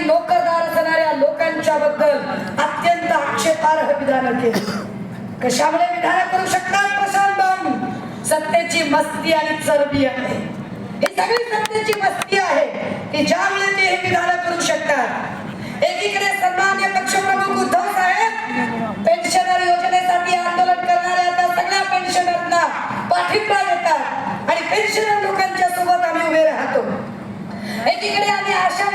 सरकारी नोकरदार असणाऱ्या लोकांच्या बद्दल अत्यंत आक्षेपार्ह विधान केली. कशामुळे विधान करू शकतात प्रशांत बाबू सत्तेची मस्ती आणि चरबी आहे. ही सगळी सत्तेची मस्ती आहे. की ज्यामुळे ते हे विधान करू शकतात. एकीकडे सन्मान्य पक्षप्रमुख उद्धव साहेब पेन्शनर योजनेसाठी आंदोलन करणाऱ्या त्या सगळ्या पेन्शनरना पाठिंबा देतात आणि पेन्शनर लोकांच्या सोबत आम्ही उभे राहतो. एकीकडे आम्ही आशा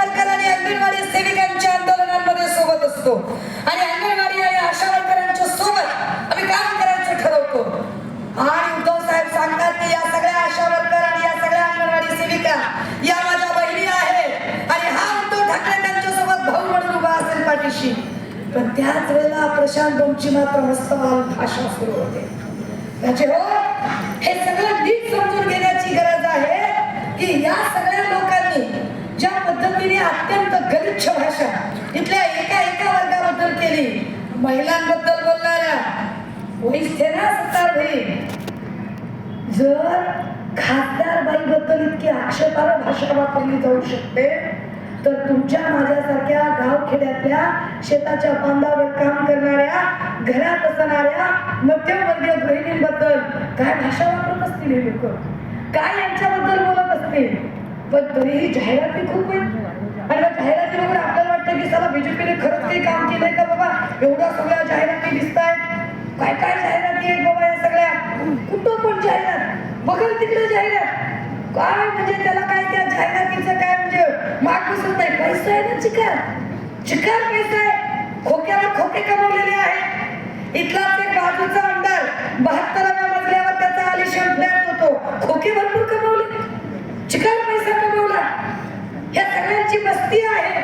ह्याच वेळेला प्रशांत भाऊची मात्र मस्तवाल भाषा सुरू होते. त्याचे हो हे सगळं नीट समजून घेण्याची गरज आहे की या सगळ्या लोकांनी ज्या पद्धतीने अत्यंत गलिच्छ भाषा इथल्या एका एका वर्गाबद्दल केली महिलांबद्दल बोलणाऱ्या जर खासदार बाईबद्दल इतकी आक्षेपार्ह भाषा वापरली जाऊ शकते तर तुमच्या माझ्यासारख्या गावखेड्यातल्या शेताच्या बांधावर काम करणाऱ्या घरात असणाऱ्या मध्यमवर्गीय बहिणींबद्दल काय भाषा वापरत असतील हे लोक? काय यांच्याबद्दल बोलत असतील? पण तरीही जाहिराती खूप आहेत. आणि जाहिराती वगैरे आपल्याला वाटतं की चला बीजेपीने खरंच काही काम केलंय का बाबा? एवढ्या सगळ्या जाहिराती दिसत आहेत काय काय जाहिराती आहेत बाबा या सगळ्या? कुठं पण जाहिरात? बघल तिकडे जाहिरात. काय म्हणजे त्याला काय त्या जाहिरातीचं काय म्हणजे माग दिसत नाही. पैसा आहे ना चिकार. चिकार पैसा आहे. खोक्यावर खोके कमवलेले आहेत. इथलाच एक बाजूचा आमदार बहात्तराव्या मजल्यावर त्याचा आलिशान फ्लॅट होतो. खोके भरपूर कमवले. चिकार पैसा कमवला. या सगळ्यांची मस्ती आहे.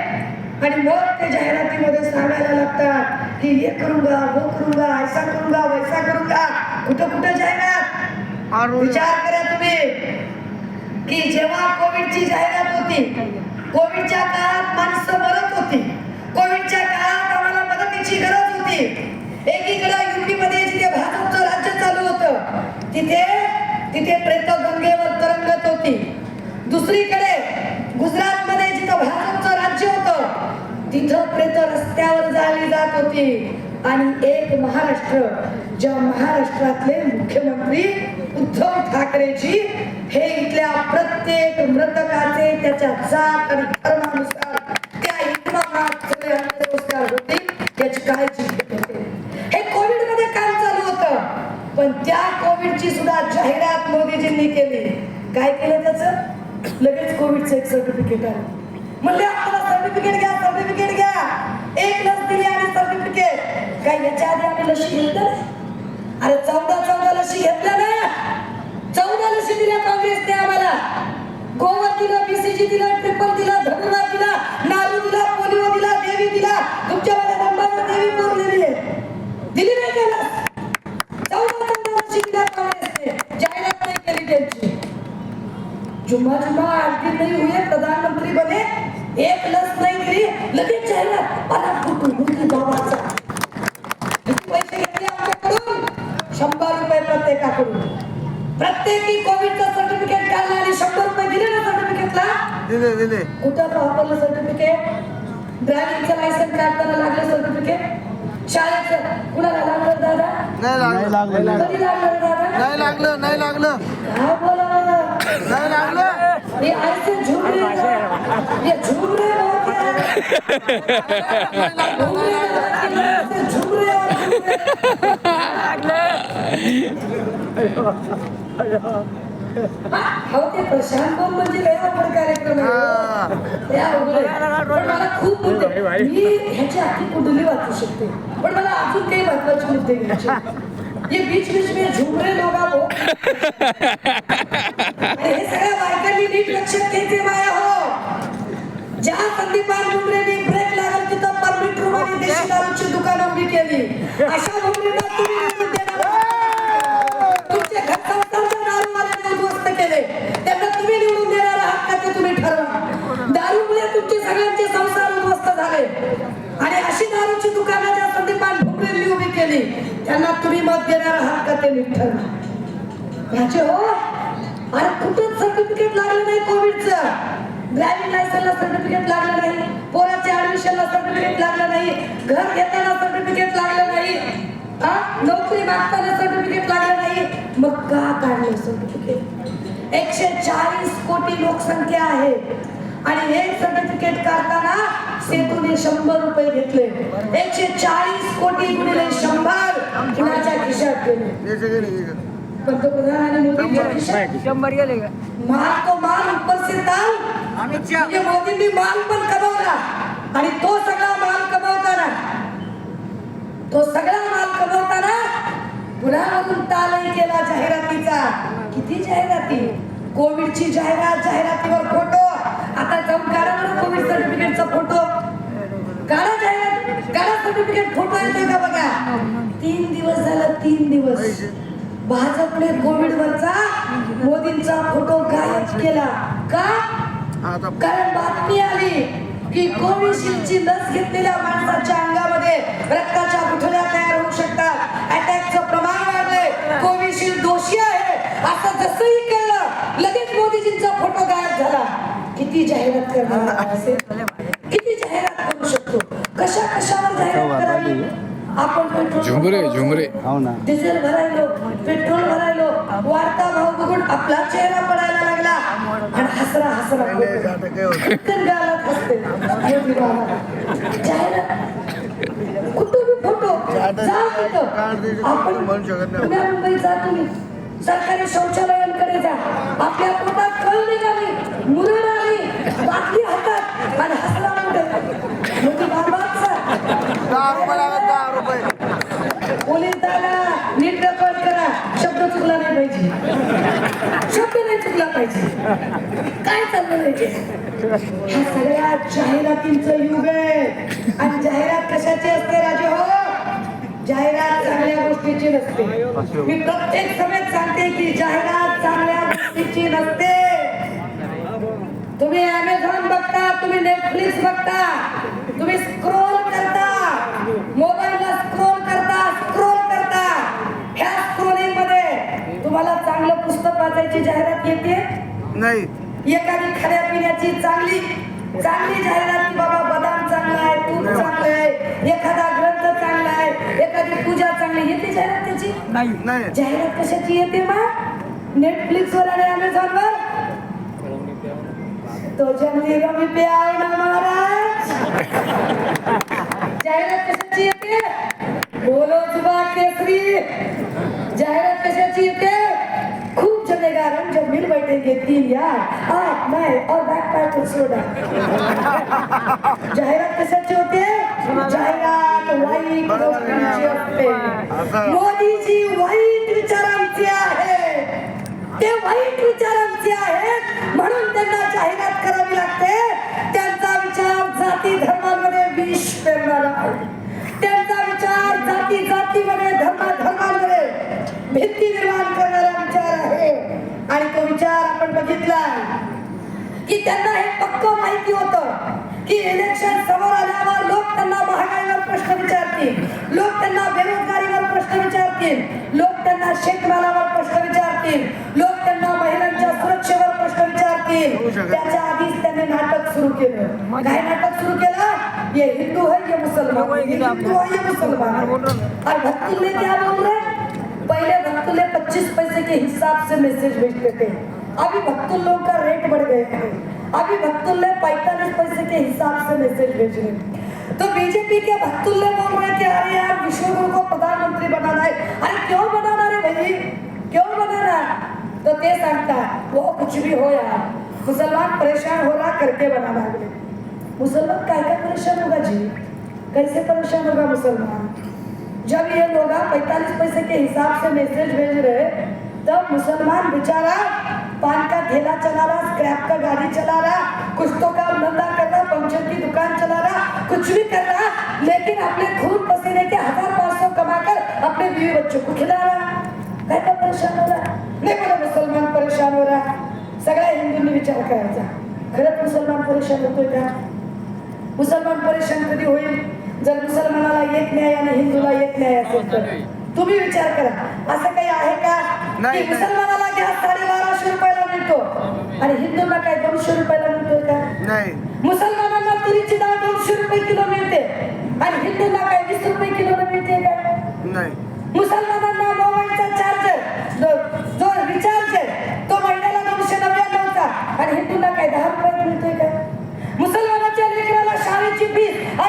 आणि मग ते जाहिरातीमध्ये सांगायला लागतात की हे करूंगा वो करूंगा ऐसा करूंगा वैसा करूंगा कुठं कुठं जाहिरात? विचार करा तुम्ही. की जेव्हा कोविडची जाहिरात होती कोविडच्या काळात माणसं मरत होती कोविडच्या काळात आम्हाला मदतीची गरज होती. एकीकडे युपी मध्ये जिथे भाजपचं राज्य चालू होतं तिथे तिथे प्रेत गंगेवर तरंगत होती. दुसरीकडे गुजरात मध्ये जिथं भाजपचं राज्य होतं तिथं प्रेत रस्त्यावर जाली जात होती. आणि एक महाराष्ट्र ज्या महाराष्ट्रातले मुख्यमंत्री उद्धव ठाकरेची हे इथल्या प्रत्येक मृतकाचे त्याच्या जात आणि धर्मानुसार त्या इमामात सगळे अंत्यसंस्कार होतील याची काळजी होते हे कोविडमध्ये काम चालू होतं. पण त्या कोविडची सुद्धा जाहिरात मोदीजींनी केली. काय केलं त्याचं? लगेच कोविडचं एक सर्टिफिकेट आलं. म्हणले आपल्याला सर्टिफिकेट घ्या सर्टिफिकेट घ्या. एक लस दिली आणि सर्टिफिकेट काय याच्या आधी आम्ही लशी घेतलं अरे चौदा चौदा लशी घेतल्या ना दिला लशी दिल्या काँग्रेसने आम्हाला. गोवर दिलं बीसीजी दिलं ट्रिपल दिलं धनुरा दिला नारू दिला पोलिओ दिला देवी दिला. तुमच्या मला नंबर देवी पोरलेली दिली दिली नाही त्याला. चौदा चौदा दिला काँग्रेसने जाहिरात नाही केली त्यांची. जुम्मा जुम्मा आठ दिन नहीं हुए प्रधानमंत्री बने. एक लस नाही दिली लगेच जाहिरात. पाला फुटून मुलगी बाबाचा. पैसे घेतले आमच्याकडून? शंभर रुपये प्रत्येकाकडून. प्रत्येकी कोविडचं सर्टिफिकेट काढलं आणि शंभर रुपये दिले ना सर्टिफिकेटला दिले दिले. कुठं वापरलं सर्टिफिकेट ड्रायव्हिंगचं लायसन्स काढताना लागलं सर्टिफिकेट शाळेचं कुणाला लागलं दादा? नाही लागलं. कधी लागलं दादा? नाही लागलं. नाही लागलं काय बोलावं नाही लागलं. ये ऐसे झूम रहे हैं झूम हो झूम झूम हो. हो ते प्रशांत भाऊ म्हणजे लय अवघड कार्यक्रम आहे हो. लय अवघड आहे. पण मला खूप मुद्दे मी ह्याची आखी कुंडली वाचू शकते पण मला अजून काही महत्त्वाचे मुद्दे घ्यायचे ये बीच बीच में झूम रहे लोग आप त्यांना तुम्ही मत देणार आहात का ते नीट ठरवा. ह्याचे हो अरे कुठंच सर्टिफिकेट लागलं नाही कोविडचं? ड्रायव्हिंग लायसन्सला सर्टिफिकेट लागलं नाही. पोराच्या घर घेताना सर्टिफिकेट लागलं नाही. हा नोकरी मागताना सर्टिफिकेट लागलं नाही. मग का काढलं सर्टिफिकेट एकशे चाळीस कोटी लोकसंख्या आहे. आणि हे सर्टिफिकेट काढताना सेतूने शंभर रुपये घेतले. एकशे चाळीस कोटी गुणिले शंभर कुणाच्या खिशात गेले. पंतप्रधान आणि शंभर. गेले माल तो माल म्हणजे मोदींनी माल पण कमवला. आणि तो सगळा माल कमवताना तो सगळा माल कमवताना पुण्यावरून तालही केला जाहिरातीचा. किती जाहिराती? कोविडची जाहिरात जाहिरातीवर फोटो आता जाऊन काढा कोविड सर्टिफिकेटचा फोटो काढा जाहिरात काढा सर्टिफिकेट फोटो येतोय का बघा? तीन दिवस झालं तीन दिवस. भाजपने कोविड वरचा मोदींचा फोटो गायब केला. का? कारण बातमी आली की कोविशिल्डची लस घेतलेल्या माणसाच्या अंगामध्ये रक्ताच्या गुठळ्या तयार होऊ शकतात. अटॅकचं प्रमाण वाढलंय. कोविशिल्ड दोषी आहे. असं जसंही कळलं लगेच मोदीजींचा फोटो गायब झाला. किती जाहिरात करणार असेल? किती जाहिरात करू शकतो? कशा कशावर जाहिरात करावी? आपण पेट्रोल झुमरे झुमरे हो ना. डिझेल भरायलो पेट्रोल भरायलो. वाढता भाव बघून आपला चेहरा पडायला लागला. आणि हसरा हसरा गालात हसते. जाहिरात. कुठं बी फोटो. आपण म्हणू शकत नाही. पुण्या मुंबईत जा तुम्ही. सरकारी शौचालयांकडे जा. आपल्या पोटात कळ निघाली आणि हसला मोदी बाबाचा दहा रुपये लागत दहा रुपये. नीट रेकॉर्ड करा. शब्द चुकला नाही पाहिजे. शब्द नाही चुकला पाहिजे. काय चाललं? हा सगळ्या जाहिरातींचं युग आहे. आणि जाहिरात कशाची असते राजे? हो. जाहिरात चांगल्या गोष्टीची नसते. मी प्रत्येक समेत सांगते की जाहिरात चांगल्या गोष्टीची नसते. तुम्ही अमेझॉन बघता तुम्ही नेटफ्लिक्स बघता. तुम्ही स्क्रोल करता. मोबाईलला स्क्रोल करता स्क्रोल करता. ह्या स्क्रोलिंगमध्ये तुम्हाला चांगलं पुस्तक वाचायची जाहिरात येते. नाही. एखादी खाण्यापिण्याची चांगली चांगली जाहिरात की बाबा बदाम चांगला आहे तूप चांगलं आहे एखादा ग्रंथ चांगला आहे एखादी पूजा चांगली येते जाहिरात त्याची? नाही. जाहिरात कशाची येते मग? नेटफ्लिक्स वर आणि अमेझॉन वर? तो जंगली रमी पे आओ ना महाराज जाहिरात कशाची येते बोलो जुबा केसरी जाहिरात कशाची येते खूप जमेगा हम जब मिल बैठेंगे तीन यार। आप मैं और बैक पैक को सोडा जाहिरात कशाची होते जाहिरात वाईट गोष्टींची असते असं. मोदीजी वाईट विचारांचे आहे ते वाईट विचारांचे आहेत. म्हणून त्यांना जाहिरात करावी लागते. त्यांचा विचार जाती धर्मांमध्ये विष पेरणारा आहे. त्यांचा विचार जाती जातीमध्ये धर्मा धर्मामध्ये भीती निर्माण करणारा विचार आहे. आणि तो विचार आपण बघितला की त्यांना हे पक्क माहिती होत की इलेक्शन समोर आल्यावर लोक त्यांना महागाईवर प्रश्न विचारतील. लोक त्यांना बेरोजगारीवर प्रश्न विचारतील. लोक त्यांना शेतमालावर प्रश्न विचारतील. लोक त्यांना महिलांच्या सुरक्षेवर प्रश्न विचारतील. त्याच्या आधीच त्यांनी नाटक सुरू केलं. काय नाटक सुरू केलं? ये हिंदू है ये मुसलमान. हिंदू है ये मुसलमान. और भक्तुल्ले क्या बोल रहे पहले भक्तुल्ले 25 पैसे के हिसाब से मैसेज भेजते थे अभी भक्तुल्लों का रेट बढ़ गया है. अभी भक्तुल्ले पैंतालीस पैसे के हिसाब से मैसेज भेज रहे तो बीजेपी के भक्तुल्ले बोल रहे कि अरे यार विश्वगुरु को प्रधानमंत्री बनाना है. अरे क्यों बनाना भाई क्यों बनाना तो ते सांगता, वो कुछ भी हो यार, मुसलमान परेशान हो रहा करके बना है। मुसलमान काय काय परेशान होगा जी? कैसे परेशान होगा मुसलमान? जब ये लोग पैतालीस पैसे के हिसाब से मैसेज भेज रहे, तब मुसलमान बेचारा पान का ठेला चला रहा स्क्रैप का गाड़ी चला रहा कुछ तो काम धंधा कर रहा, पंचर की दुकान चला रहा, कुछ भी कर रहा, लेकिन अपने खून पसीने के हज़ार पाँच सौ कमाकर अपने बीवी बच्चों को खिला रहा। लंडन परेशान हो रहा नाही बोला मुसलमान परेशान हो रहा सगळ्या हिंदूंनी विचार करायचा. खरंच मुसलमान परेशान होतोय का? मुसलमान परेशान कधी होईल? जर मुसलमानाला येत न्याय आणि हिंदूला येत न्याय असेल तर. तुम्ही विचार करा. असं काही आहे का? की मुसलमानाला गॅस साडे बाराशे रुपयाला मिळतो. आणि हिंदूंना काय दोनशे रुपयाला मिळतो का? मुसलमानांना तुरीची डाळ दोनशे रुपये किलो मिळते. आणि हिंदूंना काय वीस रुपये किलो मिळते का? मुसलमान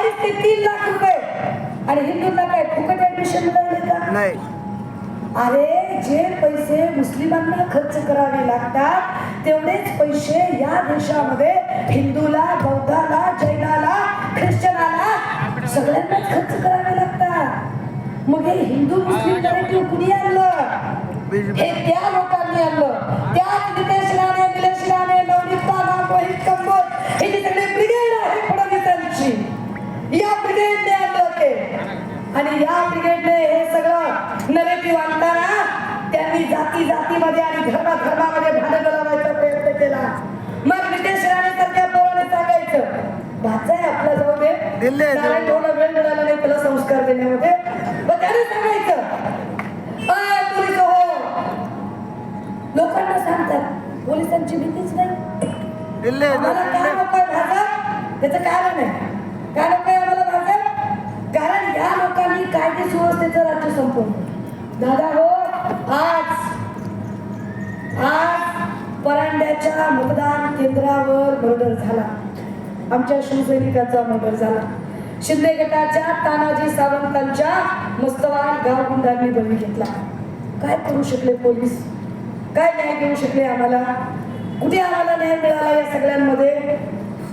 हिंदूंना आणि हिंदूंना काय फुकट ऍडमिशन मिळाले का? नाही. अरे जे पैसे मुस्लिमांना खर्च करावे लागतात तेवढेच पैसे या देशामध्ये हिंदूला बौद्धाला जैनाला ख्रिश्चनाला सगळ्यांनाच खर्च करावे लागतात. मग हे हिंदू मुस्लिम नरेटिव्ह कुणी आणलं? हे त्या लोकांनी आणलं. त्याच नितेश राणे निलेश राणे नवनीत कंबोज हे जे सगळे ब्रिगेड आहे फडणवीसांची या ब्रिगेडने आणलं ते आणि या ब्रिगेडने हे सगळं नरेटिव्ह आणताना त्यांनी जाती जातीमध्ये आणि धर्मा धर्मामध्ये भांडण लावायचा प्रयत्न केला. मग नितेश राणे सारख्या पोराने सांगायचं भाचा आहे आपला जाऊ दे भाऊला वेळ मिळाला नाही त्याला संस्कार देण्यामध्ये. मग त्याने सांगायचं "अय, पोलीस हो. लोकांना सांगतात पोलिसांची भीतीच नाही. आम्हाला काय नकोय भाजप त्याचं कारण आहे. काय नकोय आम्हाला भाजप कारण या लोकांनी कायदे सुव्यवस्थेचं राज्य संपवलं दादा हो आज आज परांड्याच्या मतदान केंद्रावर मर्डर झाला. आमच्या शिवसैनिकांचा मर्डर झाला. शिंदे गटाच्या तानाजी सावंतांच्या मस्तवान गावगुंडांनी बळी घेतला. काय करू शकले पोलीस? काय न्याय देऊ शकले आम्हाला? कुठे आम्हाला न्याय मिळाला या सगळ्यांमध्ये?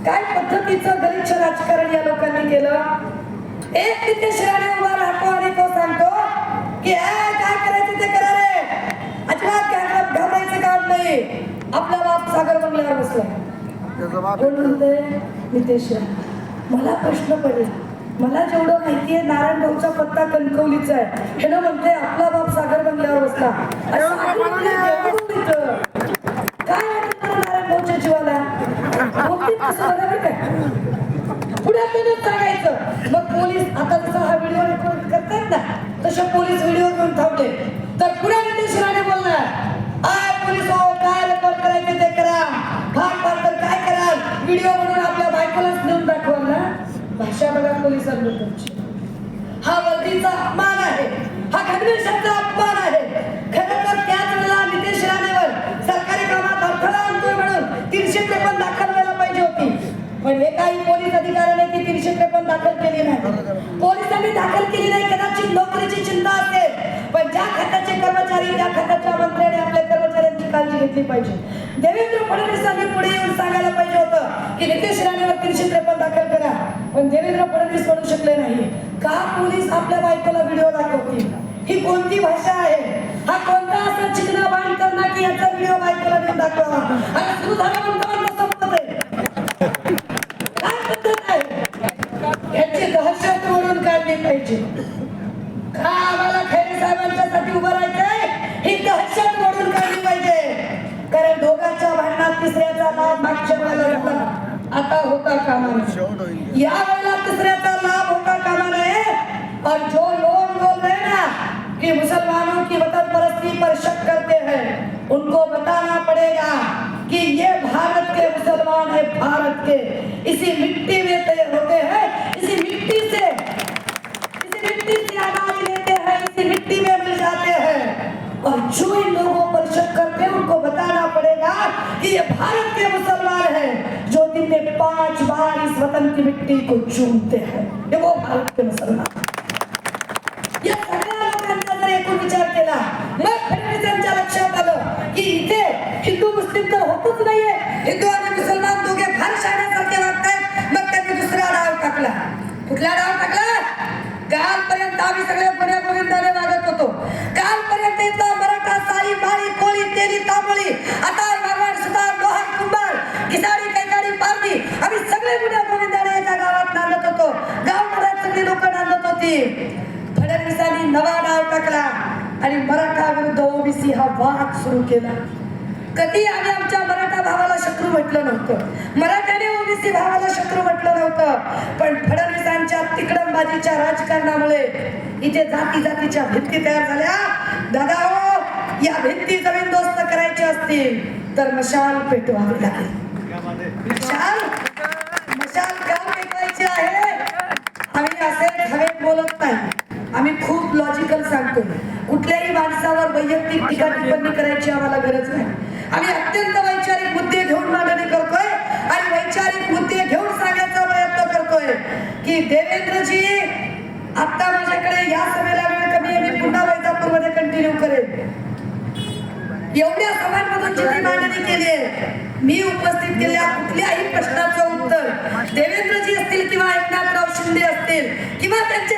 काय पद्धतीचं गलिच्छ राजकारण या लोकांनी केलं? एक तिथे शिराने उभा राहतो आणि तो सांगतो की "ए, काय करायचं ते करा रे. अजिबात घाबरा- घाबरायचं काम नाही. आपला बाप सागर बंगल्यावर बसला. कोण नितेश मला प्रश्न पडला. मला जेवढं माहितीये नारायण भाऊचा पत्ता कणकवलीचा आहे. हे ना म्हणते आपला बाप सागर बंगल्यावर बसला. काय वाटतं नारायण भाऊच्या जीवाला? पोलिसांवर बघा हा वर्दीचा अपमान आहे. हा खडवेशाचा अपमान आहे. खरं तर त्याच वेळेला नितेश राणेवर सरकारी कामात अडथळा आणतोय म्हणून तीनशे त्रेपन्न दाखल व्हायला पाहिजे होती. पण हे काही पोलीस अधिकाऱ्याने ती तीनशे त्रेपन्न दाखल केली नाही. पोलिसांनी दाखल केली नाही कदाचित नोकरीची चिंता असेल. पण ज्या खात्याचे कर्मचारी त्या खात्याच्या मंत्र्याने आपल्या कर्मचाऱ्यांची काळजी घेतली पाहिजे. देवेंद्र फडणवीसांनी पुढे येऊन सांगायला पाहिजे होतं की नितेश राणेवर तीनशे त्रेपन्न दाखल करा. पण देवेंद्र फडणवीस म्हणू शकले नाही. का पोलीस आपल्या बायकोला व्हिडिओ दाखवतील? ही कोणती भाषा आहे? हा कोणता असा चिकना बाण करणार की याचा व्हिडिओ बायकोला देऊन दाखवा? आणि तू झालं म्हणतो मुसलमान है भारत के। इसी मिट्टी में तय होते हैं, इसी मिट्टी से, इसी मिट्टी से अनाज लेते हैं, इसी मिट्टी में मिल जाते हैं। और जो इन लोगों पर शक करते हैं उनको बताना पड़ेगा कि ये भारत के मुसलमान हैं, जो दिन में पाँच बार इस वतन की मिट्टी को चूमते हैं। ये वो भारत के मुसलमान। या सगळ्या लोकांचा जर एकूण विचार केला, मग फडणवीसांच्या लक्षात आलं की इथे हिंदू, मुस्लिम तर होतच नाहीये वाद सुरू केला. कधी आम्ही आमच्या मराठा भावाला शत्रू म्हटलं नव्हतं? मराठ्याने ओबीसी भावाला शत्रू म्हटलं नव्हतं. पण फडणवीसांच्या तिकडंबाजीच्या राजकारणामुळे इथे जाती जातीच्या भिंती तयार झाल्या. दादा हो या भिंती जमीन दोस्त करायची असतील तर मशाल पेटवावी लागेल. मशाल मशाल का पेटवायची आहे. आम्ही असे हवेत बोलत नाही. आम्ही खूप लॉजिकल सांगतो. कुठल्याही माणसावर वैयक्तिक टीका टिप्पणी करायची आम्हाला गरज नाही. आम्ही अत्यंत वैचारिक मुद्दे घेऊन मांडणी करतोय आणि वैचारिक मुद्दे घेऊन सांगायचा प्रयत्न करतोय की देवेंद्रजी आता माझ्याकडे या सभेला वेळ कमी आहे मी पुन्हा वैजापूरमध्ये कंटिन्यू करेन. एवढ्या सभांमधून जी मांडणी केली आहे मी उपस्थित केलेल्या कुठल्याही प्रश्नाचं उत्तर देवेंद्रजी असतील किंवा एकनाथराव शिंदे असतील किंवा त्यांचे